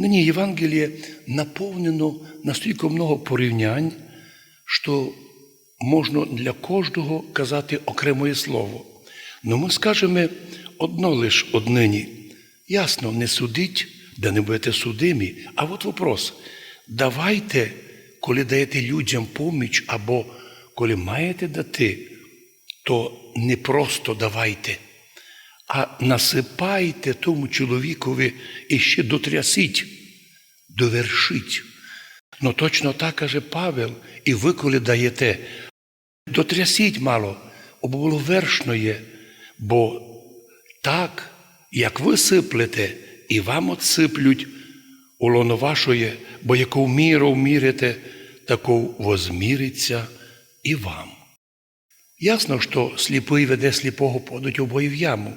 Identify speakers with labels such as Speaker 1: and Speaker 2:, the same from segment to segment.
Speaker 1: Нині Євангеліє наповнено настільки много порівнянь, що можна для кожного казати окреме слово. Но ми скажемо одно лиш однині. Ясно, не судіть, де не будете судимі. А от вопрос. Давайте, коли даєте людям поміч, або коли маєте дати, то не просто давайте, а насипайте тому чоловікові і ще дотрясіть, довершіть. Ну точно так каже Павел, і ви, коли даєте, дотрясіть мало, або було вершноє, бо так, як ви сиплете, і вам отсиплють у лоно вашої, бо яку міру мірите, таку возміриться і вам. Ясно, що сліпий веде сліпого подуть обоє в яму,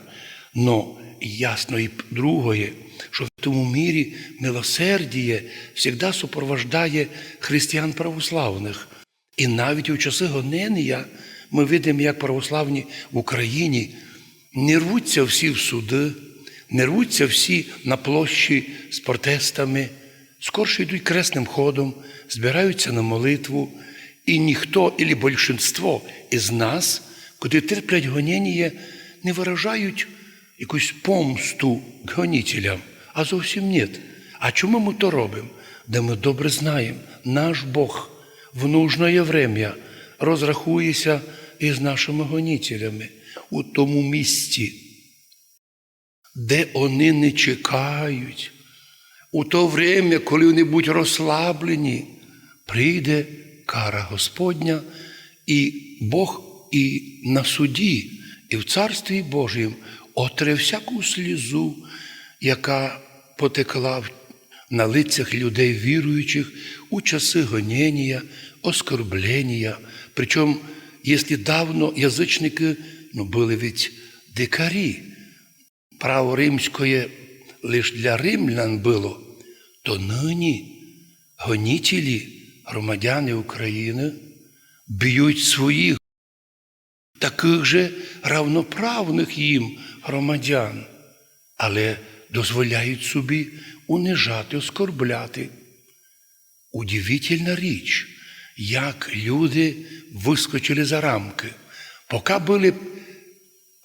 Speaker 1: но ясно і другое, що в тому мірі милосердіє завжди супровождає християн православних. І навіть у часи гонення ми видимо, як православні в Україні не рвуться всі в суди, не рвуться всі на площі з протестами, скорше йдуть кресним ходом, збираються на молитву, і ніхто, або більшинство із нас, куди терплять гоніння, не виражають якусь помсту гонителям, а зовсім ні. А чому ми то робимо? Де ми добре знаємо, наш Бог в нужне время розрахується із нашими гонителями у тому місці, де вони не чекають. У то время, коли вони будуть розслаблені, прийде кара Господня, і Бог і на суді, і в Царстві Божім отре всяку слізу, яка потекла на лицях людей віруючих у часи гонення, оскорблення. Причому, якщо давно язичники ну, були від дикарі, право римське лише для римлян було, то нині гонітелі, громадяни України, б'ють своїх таких же равноправних їм громадян, але дозволяють собі унижати, оскорбляти. Удивительна річ, як люди вискочили за рамки. Поки були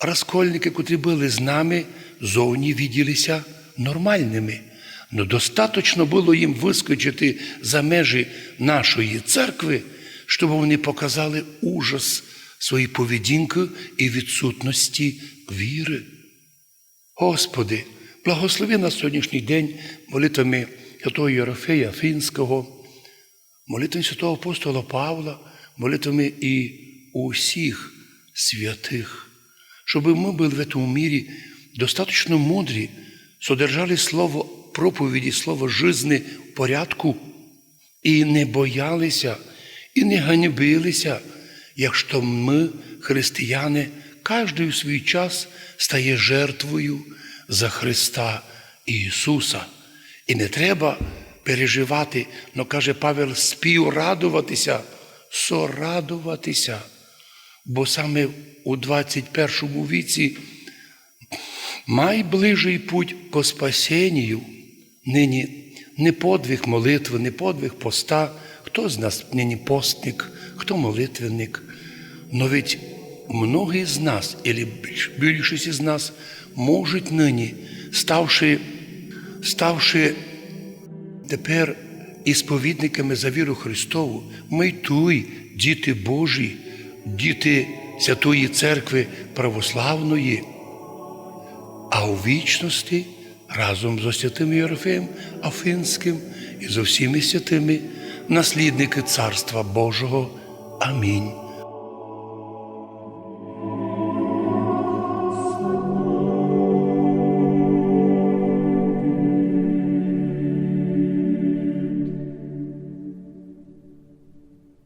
Speaker 1: розкольники, котрі були з нами, зовні відділися нормальними. Ну, достатньо було їм вискочити за межі нашої церкви, щоб вони показали ужас своєї поведінки і відсутності віри. Господи, благослови на сьогоднішній день молитвами святого Єрофея Фінського, молитвами святого апостола Павла, молитвами і усіх святих, щоб ми були в цьому мірі достатньо мудрі, содержали слово проповіді, слово жизни в порядку і не боялися, і не ганьбилися, якщо ми, християни, кожен у свій час стає жертвою за Христа Ісуса. І не треба переживати, но каже Павел, співрадуватися, сорадуватися. Бо саме у 21 віці найближий путь по спасенню нині не подвиг молитви, не подвиг поста. Хто з нас нині постник, хто молитвенник. Но ведь многие з нас, или більшість із нас, можуть нині, ставши, ставши тепер ісповідниками за віру Христову, ми туй, діти Божі, діти Святої Церкви Православної, а у вічності разом з святим Єрофеєм Афинським і з усіми святими наслідники Царства Божого. Амінь.